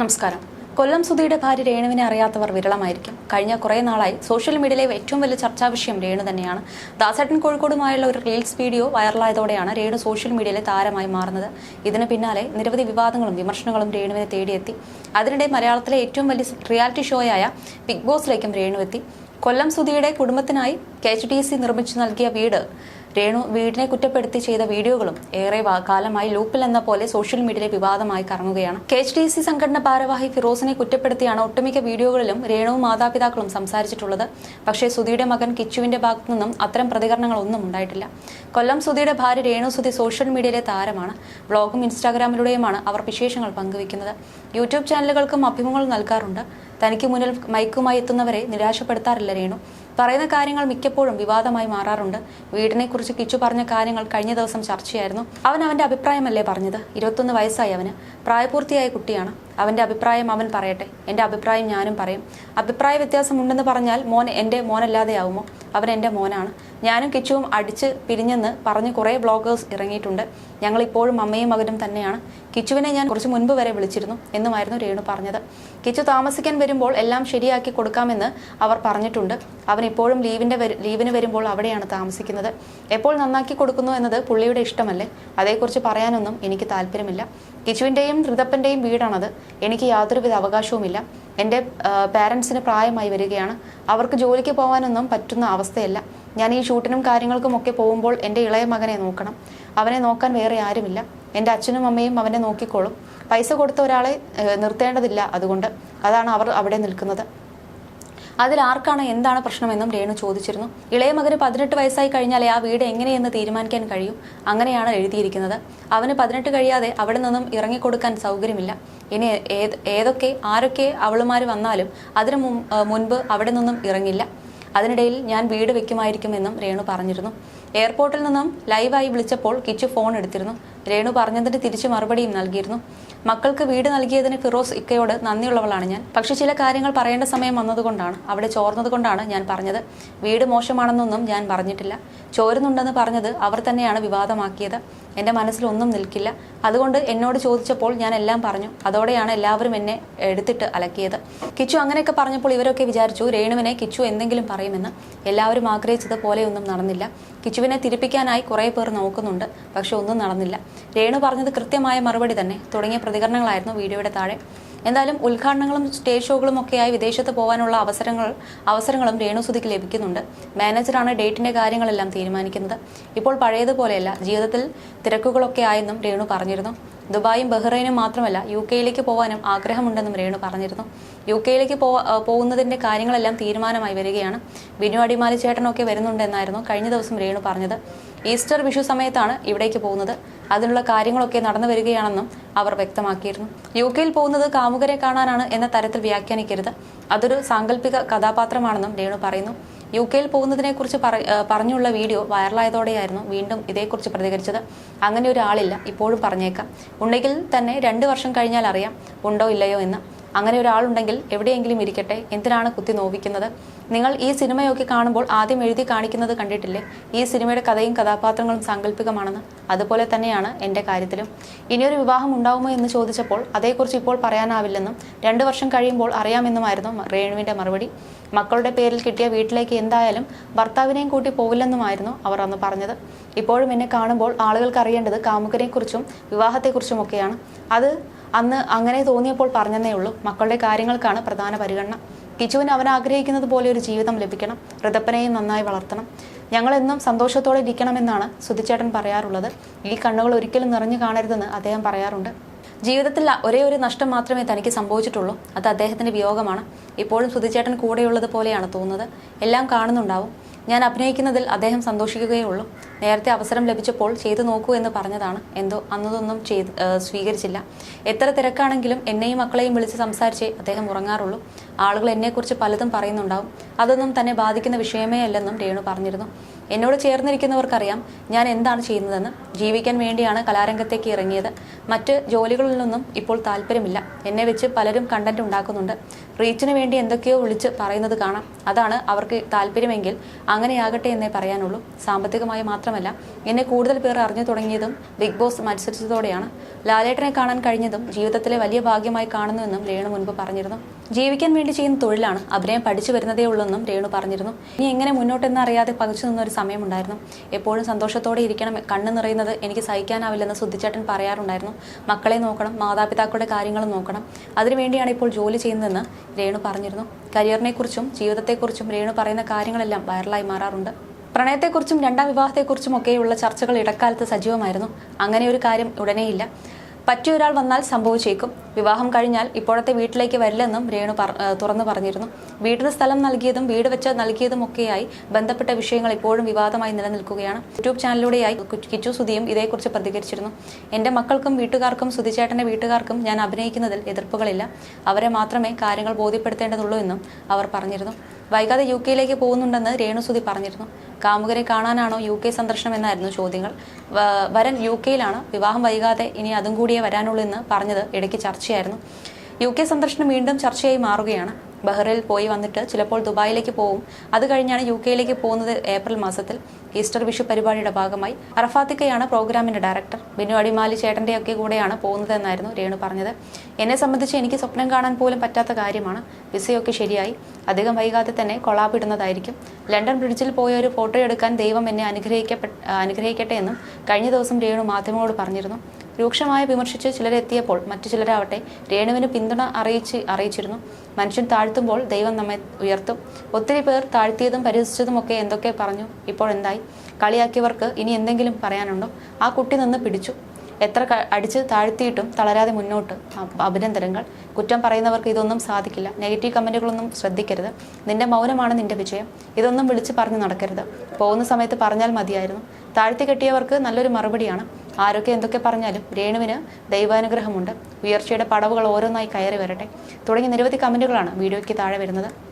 നമസ്കാരം. കൊല്ലം സുധിയുടെ ഭാര്യ രേണുവിനെ അറിയാത്തവർ വിരളമായിരിക്കും. കഴിഞ്ഞ കുറേ നാളായി സോഷ്യൽ മീഡിയയിലെ ഏറ്റവും വലിയ ചർച്ചാ വിഷയം രേണു തന്നെയാണ്. ദാസേട്ടൻ കോഴിക്കോടുമായുള്ള ഒരു റീൽസ് വീഡിയോ വൈറലായതോടെയാണ് രേണു സോഷ്യൽ മീഡിയയിലെ താരമായി മാറുന്നത്. ഇതിന് പിന്നാലെ നിരവധി വിവാദങ്ങളും വിമർശനങ്ങളും രേണുവിനെ തേടിയെത്തി. അതിനിടെ മലയാളത്തിലെ ഏറ്റവും വലിയ റിയാലിറ്റി ഷോയായ ബിഗ് ബോസിലേക്കും രേണു എത്തി. കൊല്ലം സുധിയുടെ കുടുംബത്തിനായി കെ എച്ച് ഡി സി നിർമ്മിച്ചു നൽകിയ വീട് രേണു വീടിനെ കുറ്റപ്പെടുത്തി ചെയ്ത വീഡിയോകളും ഏറെ കാലമായി ലൂപ്പിൽ എന്ന പോലെ സോഷ്യൽ മീഡിയയിലെ വിവാദമായി കറങ്ങുകയാണ്. കെ എച്ച് ഡി സി സംഘടന ഭാരവാഹി ഫിറോസിനെ കുറ്റപ്പെടുത്തിയാണ് ഒട്ടുമിക്ക വീഡിയോകളിലും രേണുവും മാതാപിതാക്കളും സംസാരിച്ചിട്ടുള്ളത്. പക്ഷേ സുധിയുടെ മകൻ കിച്ചുവിന്റെ ഭാഗത്തു നിന്നും അത്തരം പ്രതികരണങ്ങളൊന്നും ഉണ്ടായിട്ടില്ല. കൊല്ലം സുധിയുടെ ഭാര്യ രേണു സുധി സോഷ്യൽ മീഡിയയിലെ താരമാണ്. ബ്ലോഗും ഇൻസ്റ്റാഗ്രാമിലൂടെയുമാണ് അവർ വിശേഷങ്ങൾ പങ്കുവയ്ക്കുന്നത്. യൂട്യൂബ് ചാനലുകൾക്കും അഭിമുഖങ്ങൾ നൽകാറുണ്ട്. തനിക്ക് മുന്നിൽ മൈക്കുമായി എത്തുന്നവരെ നിരാശപ്പെടുത്താറില്ല രേണു. പറയുന്ന കാര്യങ്ങൾ മിക്കപ്പോഴും വിവാദമായി മാറാറുണ്ട്. വീടിനെക്കുറിച്ച് കിച്ചു പറഞ്ഞ കാര്യങ്ങൾ കഴിഞ്ഞ ദിവസം ചർച്ചയായിരുന്നു. അവൻ അവന്റെ അഭിപ്രായമല്ലേ പറഞ്ഞത്? ഇരുപത്തൊന്ന് വയസ്സായി അവന്. പ്രായപൂർത്തിയായ കുട്ടിയാണ്. അവന്റെ അഭിപ്രായം അവൻ പറയട്ടെ. എന്റെ അഭിപ്രായം ഞാനും പറയും. അഭിപ്രായ വ്യത്യാസമുണ്ടെന്ന് പറഞ്ഞാൽ മോൻ എന്റെ മോനല്ലാതെയാവുമോ? അവൻ എന്റെ മോനാണ്. ഞാനും കിച്ചുവും അടിച്ച് പിരിഞ്ഞെന്ന് പറഞ്ഞ് കുറേ ബ്ലോഗേഴ്സ് ഇറങ്ങിയിട്ടുണ്ട്. ഞങ്ങളിപ്പോഴും അമ്മയും മകനും തന്നെയാണ്. കിച്ചുവിനെ ഞാൻ കുറച്ച് മുൻപ് വരെ വിളിച്ചിരുന്നു എന്നുമായിരുന്നു രേണു പറഞ്ഞത്. കിച്ചു താമസിക്കാൻ വരുമ്പോൾ എല്ലാം ശരിയാക്കി കൊടുക്കാമെന്ന് അവർ പറഞ്ഞിട്ടുണ്ട്. അവൻ ഇപ്പോഴും ലീവിന്റെ ലീവിന് വരുമ്പോൾ അവിടെയാണ് താമസിക്കുന്നത്. എപ്പോൾ നന്നാക്കി കൊടുക്കുന്നു എന്നത് പുള്ളിയുടെ ഇഷ്ടമല്ലേ? അതേക്കുറിച്ച് പറയാനൊന്നും എനിക്ക് താല്പര്യമില്ല. കിച്ചുവിന്റെയും ഋതപ്പന്റെയും വീടാണത്. എനിക്ക് യാതൊരുവിധ അവകാശവുമില്ല. എന്റെ പാരൻസിന് പ്രായമായി വരികയാണ്. അവർക്ക് ജോലിക്ക് പോകാനൊന്നും പറ്റുന്ന അവസ്ഥയല്ല. ഞാൻ ഈ ഷൂട്ടിനും കാര്യങ്ങൾക്കും ഒക്കെ പോകുമ്പോൾ എന്റെ ഇളയ മകനെ നോക്കണം. അവനെ നോക്കാൻ വേറെ ആരുമില്ല. എന്റെ അച്ഛനും അമ്മയും അവനെ നോക്കിക്കോളും. പൈസ കൊടുത്ത ഒരാളെ നിർത്തേണ്ടതില്ല അതുകൊണ്ട്. അതാണ് അവർ അവിടെ നിൽക്കുന്നത്. അതിൽ ആർക്കാണ് എന്താണ് പ്രശ്നമെന്നും രേണു ചോദിച്ചിരുന്നു. ഇളയ മകന് പതിനെട്ട് വയസ്സായി കഴിഞ്ഞാലേ ആ വീട് എങ്ങനെയെന്ന് തീരുമാനിക്കാൻ കഴിയും. അങ്ങനെയാണ് എഴുതിയിരിക്കുന്നത്. അവന് പതിനെട്ട് കഴിയാതെ അവിടെ നിന്നും ഇറങ്ങിക്കൊടുക്കാൻ സൗകര്യമില്ല. ഇനി ഏത് ഏതൊക്കെ ആരൊക്കെ അവളുമാർ വന്നാലും അതിനു മുൻപ് അവിടെ നിന്നും ഇറങ്ങില്ല. അതിനിടയിൽ ഞാൻ വീട് വെക്കുമായിരിക്കുമെന്നും രേണു പറഞ്ഞിരുന്നു. എയർപോർട്ടിൽ നിന്നും ലൈവായി വിളിച്ചപ്പോൾ കിച്ചു ഫോൺ എടുത്തിരുന്നു. രേണു പറഞ്ഞതിന് തിരിച്ചു മറുപടിയും നൽകിയിരുന്നു. മക്കൾക്ക് വീട് നൽകിയതിന് ഫിറോസ് ഇക്കയോട് നന്ദിയുള്ളവളാണ് ഞാൻ. പക്ഷെ ചില കാര്യങ്ങൾ പറയേണ്ട സമയം വന്നതുകൊണ്ടാണ് അവിടെ ചോർന്നതുകൊണ്ടാണ് ഞാൻ പറഞ്ഞത്. വീട് മോശമാണെന്നൊന്നും ഞാൻ പറഞ്ഞിട്ടില്ല. ചോരുന്നുണ്ടെന്ന് പറഞ്ഞത് അവർ തന്നെയാണ് വിവാദമാക്കിയത്. എന്റെ മനസ്സിലൊന്നും നിൽക്കില്ല. അതുകൊണ്ട് എന്നോട് ചോദിച്ചപ്പോൾ ഞാൻ എല്ലാം പറഞ്ഞു. അതോടെയാണ് എല്ലാവരും എന്നെ എടുത്തിട്ട് അലക്കിയത്. കിച്ചു അങ്ങനെയൊക്കെ പറഞ്ഞപ്പോൾ ഇവരൊക്കെ വിചാരിച്ചു രേണുവിനെ കിച്ചു എന്തെങ്കിലും പറയുമെന്ന്. എല്ലാവരും ആഗ്രഹിച്ചത് പോലെയൊന്നും നടന്നില്ല. കിച്ചുവിനെ തിരിപ്പിക്കാനായി കുറേ പേർ നോക്കുന്നുണ്ട് പക്ഷെ ഒന്നും നടന്നില്ല. രേണു പറഞ്ഞത് കൃത്യമായ മറുപടി തന്നെ. തുടങ്ങിയ പ്രതികരണങ്ങളായിരുന്നു വീഡിയോയുടെ താഴെ. എന്തായാലും ഉദ്ഘാടനങ്ങളും സ്റ്റേജ് ഷോകളും ഒക്കെയായി വിദേശത്ത് പോകാനുള്ള അവസരങ്ങൾ അവസരങ്ങളും രേണുസുതിക്ക് ലഭിക്കുന്നുണ്ട്. മാനേജറാണ് ഡേറ്റിന്റെ കാര്യങ്ങളെല്ലാം തീരുമാനിക്കുന്നത്. ഇപ്പോൾ പഴയതുപോലെയല്ല. ജീവിതത്തിൽ തിരക്കുകളൊക്കെ ആയെന്നും രേണു പറഞ്ഞിരുന്നു. ദുബായും ബഹ്റൈനും മാത്രമല്ല യു കെയിലേക്ക് പോകാനും ആഗ്രഹമുണ്ടെന്നും രേണു പറഞ്ഞിരുന്നു. യു കെയിലേക്ക് പോകുന്നതിന്റെ കാര്യങ്ങളെല്ലാം തീരുമാനമായി വരികയാണ്. ബിനു അടിമാലി ചേട്ടനൊക്കെ വരുന്നുണ്ടെന്നായിരുന്നു കഴിഞ്ഞ ദിവസം രേണു പറഞ്ഞത്. ഈസ്റ്റർ വിഷു സമയത്താണ് ഇവിടേക്ക് പോകുന്നത്. അതിനുള്ള കാര്യങ്ങളൊക്കെ നടന്നു വരികയാണെന്നും അവർ വ്യക്തമാക്കിയിരുന്നു. യു കെയിൽ പോകുന്നത് കാമുകരെ കാണാനാണ് എന്ന തരത്തിൽ വ്യാഖ്യാനിക്കരുത്. അതൊരു സാങ്കല്പിക കഥാപാത്രമാണെന്നും രേണു പറയുന്നു. യു കെയിൽ പോകുന്നതിനെക്കുറിച്ച് പറ പറഞ്ഞുള്ള വീഡിയോ വൈറലായതോടെയായിരുന്നു വീണ്ടും ഇതേക്കുറിച്ച് പ്രതികരിച്ചത്. അങ്ങനെ ഒരാളില്ല ഇപ്പോഴും പറഞ്ഞേക്കാം. ഉണ്ടെങ്കിൽ തന്നെ രണ്ട് വർഷം കഴിഞ്ഞാൽ അറിയാം ഉണ്ടോ ഇല്ലയോ എന്ന്. അങ്ങനെ ഒരാളുണ്ടെങ്കിൽ എവിടെയെങ്കിലും ഇരിക്കട്ടെ? എന്തിനാണ് കുത്തി നോവിക്കുന്നത്? നിങ്ങൾ ഈ സിനിമയൊക്കെ കാണുമ്പോൾ ആദ്യം എഴുതി കാണിക്കുന്നത് കണ്ടിട്ടില്ലേ? ഈ സിനിമയുടെ കഥയും കഥാപാത്രങ്ങളും സാങ്കല്പികമാണെന്ന്? അതുപോലെ തന്നെയാണ് എന്റെ കാര്യത്തിലും. ഇനിയൊരു വിവാഹം ഉണ്ടാവുമോ എന്ന് ചോദിച്ചപ്പോൾ അതേക്കുറിച്ച് ഇപ്പോൾ പറയാനാവില്ലെന്നും രണ്ട് വർഷം കഴിയുമ്പോൾ അറിയാമെന്നുമായിരുന്നു രേണുവിന്റെ മറുപടി. മക്കളുടെ പേരിൽ കിട്ടിയ വീട്ടിലേക്ക് എന്തായാലും ഭർത്താവിനെയും കൂട്ടി പോവില്ലെന്നുമായിരുന്നു അവർ അന്ന് പറഞ്ഞത്. ഇപ്പോഴും എന്നെ കാണുമ്പോൾ ആളുകൾക്ക് അറിയേണ്ടത് കാമുകനെക്കുറിച്ചും വിവാഹത്തെക്കുറിച്ചുമൊക്കെയാണ്. അത് അന്ന് അങ്ങനെ തോന്നിയപ്പോൾ പറഞ്ഞതേ ഉള്ളൂ. മക്കളുടെ കാര്യങ്ങൾക്കാണ് പ്രധാന പരിഗണന. കിച്ചുവിന് അവൻ ആഗ്രഹിക്കുന്നത് പോലെ ഒരു ജീവിതം ലഭിക്കണം. ഋതപ്പനെയും നന്നായി വളർത്തണം. ഞങ്ങളെന്നും സന്തോഷത്തോടെ ഇരിക്കണമെന്നാണ് സുധിച്ചേട്ടൻ പറയാറുള്ളത്. ഈ കണ്ണുകൾ ഒരിക്കലും നിറഞ്ഞു കാണരുതെന്ന് അദ്ദേഹം പറയാറുണ്ട്. ജീവിതത്തിൽ ഒരേ ഒരു നഷ്ടം മാത്രമേ തനിക്ക് സംഭവിച്ചിട്ടുള്ളൂ. അത് അദ്ദേഹത്തിന്റെ വിയോഗമാണ്. ഇപ്പോഴും സുധിച്ചേട്ടൻ കൂടെയുള്ളത് പോലെയാണ് തോന്നുന്നത്. എല്ലാം കാണുന്നുണ്ടാവും. ഞാൻ അഭിനയിക്കുന്നതിൽ അദ്ദേഹം സന്തോഷിക്കുകയേ ഉള്ളൂ. നേരത്തെ അവസരം ലഭിച്ചപ്പോൾ ചെയ്തു നോക്കൂ എന്ന് പറഞ്ഞതാണ്. എന്തോ അന്നതൊന്നും ചെയ്ത് സ്വീകരിച്ചില്ല. എത്ര തിരക്കാണെങ്കിലും എന്നെയും മക്കളെയും വിളിച്ച് സംസാരിച്ചേ അദ്ദേഹം ഉറങ്ങാറുള്ളൂ. ആളുകൾ എന്നെക്കുറിച്ച് പലതും പറയുന്നുണ്ടാവും. അതൊന്നും തന്നെ ബാധിക്കുന്ന വിഷയമേ അല്ലെന്നും രേണു പറഞ്ഞിരുന്നു. എന്നോട് ചേർന്നിരിക്കുന്നവർക്കറിയാം ഞാൻ എന്താണ് ചെയ്യുന്നതെന്ന്. ജീവിക്കാൻ വേണ്ടിയാണ് കലാരംഗത്തേക്ക് ഇറങ്ങിയത്. മറ്റ് ജോലികളിൽ നിന്നും ഇപ്പോൾ താല്പര്യമില്ല. എന്നെ വെച്ച് പലരും കണ്ടന്റ് ഉണ്ടാക്കുന്നുണ്ട്. റീച്ചിന് വേണ്ടി എന്തൊക്കെയോ വിളിച്ച് പറയുന്നത് കാണാം. അതാണ് അവർക്ക് താല്പര്യമെങ്കിൽ അങ്ങനെയാകട്ടെ എന്നേ പറയാനുള്ളൂ. സാമ്പത്തികമായി മാത്രം മാത്രമല്ല എന്നെ കൂടുതൽ പേർ അറിഞ്ഞു തുടങ്ങിയതും ബിഗ് ബോസ് മത്സരിച്ചതോടെയാണ് ലാലേട്ടനെ കാണാൻ കഴിഞ്ഞതും ജീവിതത്തിലെ വലിയ ഭാഗ്യമായി കാണുന്നുവെന്നും രേണു മുൻപ് പറഞ്ഞിരുന്നു. ജീവിക്കാൻ വേണ്ടി ചെയ്യുന്ന തൊഴിലാണ് അഭിനയം പഠിച്ചു വരുന്നതേ ഉള്ളൂവെന്നും രേണു പറഞ്ഞിരുന്നു. ഇനി എങ്ങനെ മുന്നോട്ടെന്ന് അറിയാതെ പകച്ചു നിന്ന ഒരു സമയമുണ്ടായിരുന്നു. എപ്പോഴും സന്തോഷത്തോടെ ഇരിക്കണം കണ്ണു നിറയുന്നത് എനിക്ക് സഹിക്കാനാവില്ലെന്ന് സുദ്ധിച്ചേട്ടൻ പറയാറുണ്ടായിരുന്നു. മക്കളെ നോക്കണം മാതാപിതാക്കളുടെ കാര്യങ്ങളും നോക്കണം. അതിനുവേണ്ടിയാണ് ഇപ്പോൾ ജോലി ചെയ്യുന്നതെന്ന് രേണു പറഞ്ഞിരുന്നു. കരിയറിനെക്കുറിച്ചും ജീവിതത്തെക്കുറിച്ചും രേണു പറയുന്ന കാര്യങ്ങളെല്ലാം വൈറലായി മാറാറുണ്ട്. പ്രണയത്തെക്കുറിച്ചും രണ്ടാം വിവാഹത്തെക്കുറിച്ചും ഒക്കെയുള്ള ചർച്ചകൾ ഇടക്കാലത്ത് സജീവമായിരുന്നു. അങ്ങനെ ഒരു കാര്യം ഉടനെയില്ല. പറ്റിയ ഒരാൾ വന്നാൽ സംഭവിച്ചേക്കും. വിവാഹം കഴിഞ്ഞാൽ ഇപ്പോഴത്തെ വീട്ടിലേക്ക് വരില്ലെന്നും രേണു തുറന്നു പറഞ്ഞിരുന്നു. വീടിന് സ്ഥലം നൽകിയതും വീട് വെച്ച് നൽകിയതും ഒക്കെയായി ബന്ധപ്പെട്ട വിഷയങ്ങൾ ഇപ്പോഴും വിവാദമായി നിലനിൽക്കുകയാണ്. യൂട്യൂബ് ചാനലിലൂടെയായി കിച്ചു സുധിയും ഇതേക്കുറിച്ച് പ്രതികരിച്ചിരുന്നു. എന്റെ മക്കൾക്കും വീട്ടുകാർക്കും സുധിച്ചേട്ടന്റെ വീട്ടുകാർക്കും ഞാൻ അഭിനയിക്കുന്നതിൽ എതിർപ്പുകളില്ല. അവരെ മാത്രമേ കാര്യങ്ങൾ ബോധ്യപ്പെടുത്തേണ്ടതുള്ളൂ എന്നും അവർ പറഞ്ഞിരുന്നു. വൈകാതെ യു കെയിലേക്ക് പോകുന്നുണ്ടെന്ന് രേണുസുതി പറഞ്ഞിരുന്നു. കാമുകരെ കാണാനാണോ യു കെ സന്ദർശനം എന്നായിരുന്നു ചോദ്യങ്ങൾ. വരൻ യു കെയിലാണ്. വിവാഹം വൈകാതെ ഇനി അതും കൂടിയേ വരാനുള്ളൂ എന്ന് പറഞ്ഞത് ഇടയ്ക്ക് ചർച്ചയായിരുന്നു. യു കെ സന്ദർശനം വീണ്ടും ചർച്ചയായി മാറുകയാണ്. ബഹ്റൈനിൽ പോയി വന്നിട്ട് ചിലപ്പോൾ ദുബായിലേക്ക് പോകും അത് കഴിഞ്ഞാണ് യു കെയിലേക്ക് പോകുന്നത് ഏപ്രിൽ മാസത്തിൽ. ഈസ്റ്റർ വിഷു പരിപാടിയുടെ ഭാഗമായി. അറഫാത്തിക്കയാണ് പ്രോഗ്രാമിന്റെ ഡയറക്ടർ. ബിനു അടിമാലി ചേട്ടന്റെയൊക്കെ കൂടെയാണ് പോകുന്നതെന്നായിരുന്നു രേണു പറഞ്ഞത്. എന്നെ സംബന്ധിച്ച് എനിക്ക് സ്വപ്നം കാണാൻ പോലും പറ്റാത്ത കാര്യമാണ്. വിസയൊക്കെ ശരിയായി. അധികം വൈകാതെ തന്നെ കൊളാപ്പിടുന്നതായിരിക്കും ലണ്ടൻ ബ്രിഡ്ജിൽ പോയ ഒരു ഫോട്ടോ എടുക്കാൻ ദൈവം എന്നെ അനുഗ്രഹിക്കപ്പെട്ട അനുഗ്രഹിക്കട്ടെ എന്നും കഴിഞ്ഞ ദിവസം രേണു മാധ്യമങ്ങളോട് പറഞ്ഞിരുന്നു. രൂക്ഷമായി വിമർശിച്ച് ചിലരെത്തിയപ്പോൾ മറ്റു ചിലരാവട്ടെ രേണുവിന് പിന്തുണ അറിയിച്ച് അറിയിച്ചിരുന്നു. മനുഷ്യൻ താഴ്ത്തുമ്പോൾ ദൈവം നമ്മെ ഉയർത്തും. ഒത്തിരി പേർ താഴ്ത്തിയതും പരിഹസിച്ചതുമൊക്കെ എന്തൊക്കെ പറഞ്ഞു? ഇപ്പോൾ എന്തായി? കളിയാക്കിയവർക്ക് ഇനി എന്തെങ്കിലും പറയാനുണ്ടോ? ആ കുട്ടി നിന്ന് പിടിച്ചു. എത്ര അടിച്ച് താഴ്ത്തിയിട്ടും തളരാതെ മുന്നോട്ട് അഭിനന്ദനങ്ങൾ. കുറ്റം പറയുന്നവർക്ക് ഇതൊന്നും സാധിക്കില്ല. നെഗറ്റീവ് കമന്റുകളൊന്നും ശ്രദ്ധിക്കരുത്. നിന്റെ മൗനമാണ് നിന്റെ വിജയം. ഇതൊന്നും വിളിച്ച് പറഞ്ഞു നടക്കരുത്. പോകുന്ന സമയത്ത് പറഞ്ഞാൽ മതിയായിരുന്നു. താഴ്ത്തി കെട്ടിയവർക്ക് നല്ലൊരു മറുപടിയാണ്. ആരൊക്കെ എന്തൊക്കെ പറഞ്ഞാലും രേണുവിന് ദൈവാനുഗ്രഹമുണ്ട്. ഉയർച്ചയുടെ പടവുകൾ ഓരോന്നായി കയറി വരട്ടെ. തുടങ്ങി നിരവധി കമന്റുകളാണ് വീഡിയോയ്ക്ക് താഴെ വരുന്നത്.